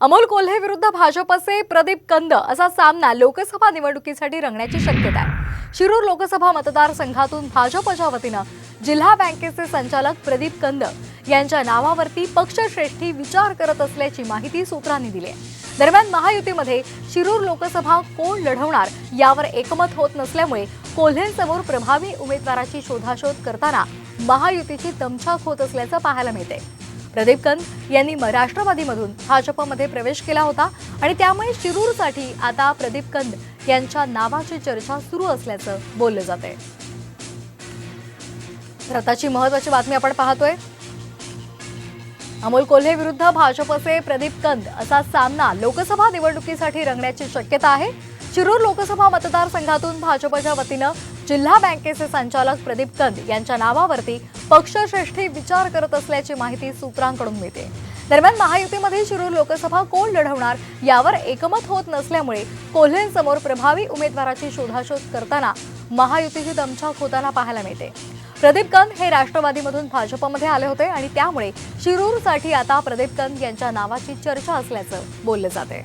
अमोल कोल्हे विरुद्ध भाजपचे प्रदीप कंद असा सामना लोकसभा निवडणुकीसाठी रंगण्याची शक्यता आहे. शिरूर लोकसभा मतदारसंघातून भाजपच्या वतीनं जिल्हा बँकेचे संचालक प्रदीप कंद यांच्या नावावरती पक्षश्रेष्ठी विचार करत असल्याची माहिती सूत्रांनी दिली आहे. दरम्यान महायुतीमध्ये शिरूर लोकसभा कोण लढवणार यावर एकमत होत नसल्यामुळे कोल्हेंसमोर प्रभावी उमेदवाराची शोधाशोध करताना महायुतीची दमछाक होत असल्याचं पाहायला मिळते प्रदीप कंद यांनी राष्ट्रवादीमधून भाजपमध्ये प्रवेश केला होता. आणि त्यामुळे शिरूरसाठी आता प्रदीप कंद यांच्या नावाची चर्चा सुरू असल्याचं बोललं जाते तर आताची महत्वाची बातमी आपण पाहतोय. अमोल कोल्हे विरुद्ध भाजपचे प्रदीप कंद असा सामना लोकसभा निवडणुकीसाठी रंगण्याची शक्यता आहे. शिरूर लोकसभा मतदारसंघातून भाजपच्या वतीनं जिल्हा बँकेचे संचालक प्रदीप कंद यांच्या नावावरती पक्षश्रेष्ठी विचार करत असल्याची माहिती सूत्रांकडून मिळते. दरम्यान महायुतीमध्ये शिरूर लोकसभा कोण लढवणार यावर एकमत होत नसल्यामुळे कोल्हेंसमोर प्रभावी उमेदवाराची शोधाशोध करताना महायुतीची दमछाक होताना पाहायला मिळते. प्रदीप कंद हे राष्ट्रवादीमधून भाजपमध्ये आले होते आणि त्यामुळे शिरूरसाठी आता प्रदीप कंद यांच्या नावाची चर्चा असल्याचं बोललं जाते